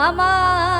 আমার